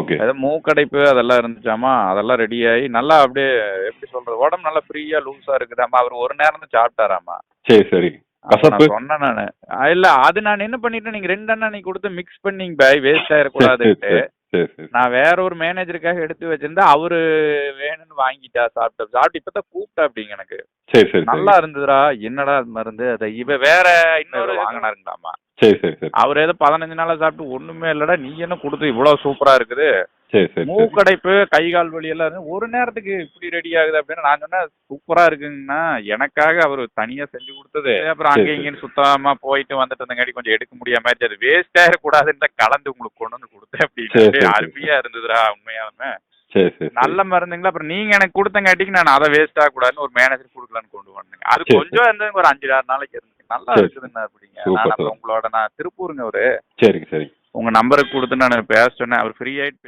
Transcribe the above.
Okay ஏதோ மூக்கடைப்பு அதெல்லாம் இருந்துச்சாமா? அதெல்லாம் ரெடி ஆகி நல்லா அப்படியே எப்படி சொல்றது? உடம்பு நல்லா ஃப்ரீயா லூஸா இருக்குதாமா? அவர் ஒரு நேரம் தான் சாப்பிட்டாராமா? சரி சரி. கசப்பு? சொன்னேன் நானு. இல்ல அது நான் என்ன பண்ணிட்டேன்? நீங்க ரெண்டு அண்ணா நீ கொடுத்து மிக்ஸ் பண்ணீங்க பாய் வேஸ்ட் ஆயிடக்கூடாதுன்ட்டு நான் வேற ஒரு மேனேஜருக்காக எடுத்து வச்சிருந்தா அவரு வேணும்னு வாங்கிட்டா சாப்பிட்டு சாப்பிட்டு இப்பதான் கூப்பிட்டா அப்படிங்க எனக்கு. சரி சரி நல்லா இருந்ததுடா. என்னடா அது மருந்து? அதை இவ வேற இன்னொரு வாங்கினாருங்களாமா? சரி சரி சரி. அவர் ஏதோ பதினஞ்சு நாளா சாப்பிட்டு ஒண்ணுமே இல்லடா நீ என்ன கொடுத்து இவ்வளவு சூப்பரா இருக்குது? சரி சரி சரி. மூக்கடைப்பு கை கால் வலி எல்லாம் ஒரு நேரத்துக்கு இப்படி ரெடி ஆகுது அப்படின்னு நான் சொன்னேன் சூப்பரா இருக்குங்கண்ணா. எனக்காக அவர் தனியா செஞ்சு கொடுத்தது. அப்புறம் அங்க இங்கன்னு சுத்தமா போயிட்டு வந்துட்டு இருந்தங்காட்டி கொஞ்சம் எடுக்க முடியாம. அது வேஸ்ட் ஆயிடக்கூடாதுன்னு தான் கலந்து உங்களுக்கு கொண்டு வந்து கொடுத்தேன் அப்படின்னு. அருமையா இருந்ததுடா உண்மையாலுமே. நல்ல மருந்துங்களா? அப்புறம் நீங்க எனக்கு கொடுத்தங்காட்டிக்கு நான் அதை வேஸ்ட் ஆகக்கூடாதுன்னு ஒரு மேனேஜர் கொடுக்கலான்னு கொண்டு வந்தேங்க. அது கொஞ்சம் இருந்து ஒரு அஞ்சு ஆறு நாளைக்கு இருந்துச்சு நல்லா சரி. இருக்குதுண்ணா அப்படிங்க. உங்களோட நான் திருப்பூருங்க அவரு சரிங்க சரிங்க உங்க நம்பருக்கு கொடுத்து நான் பேச சொன்னேன் அவர் ஃப்ரீ ஆயிட்டு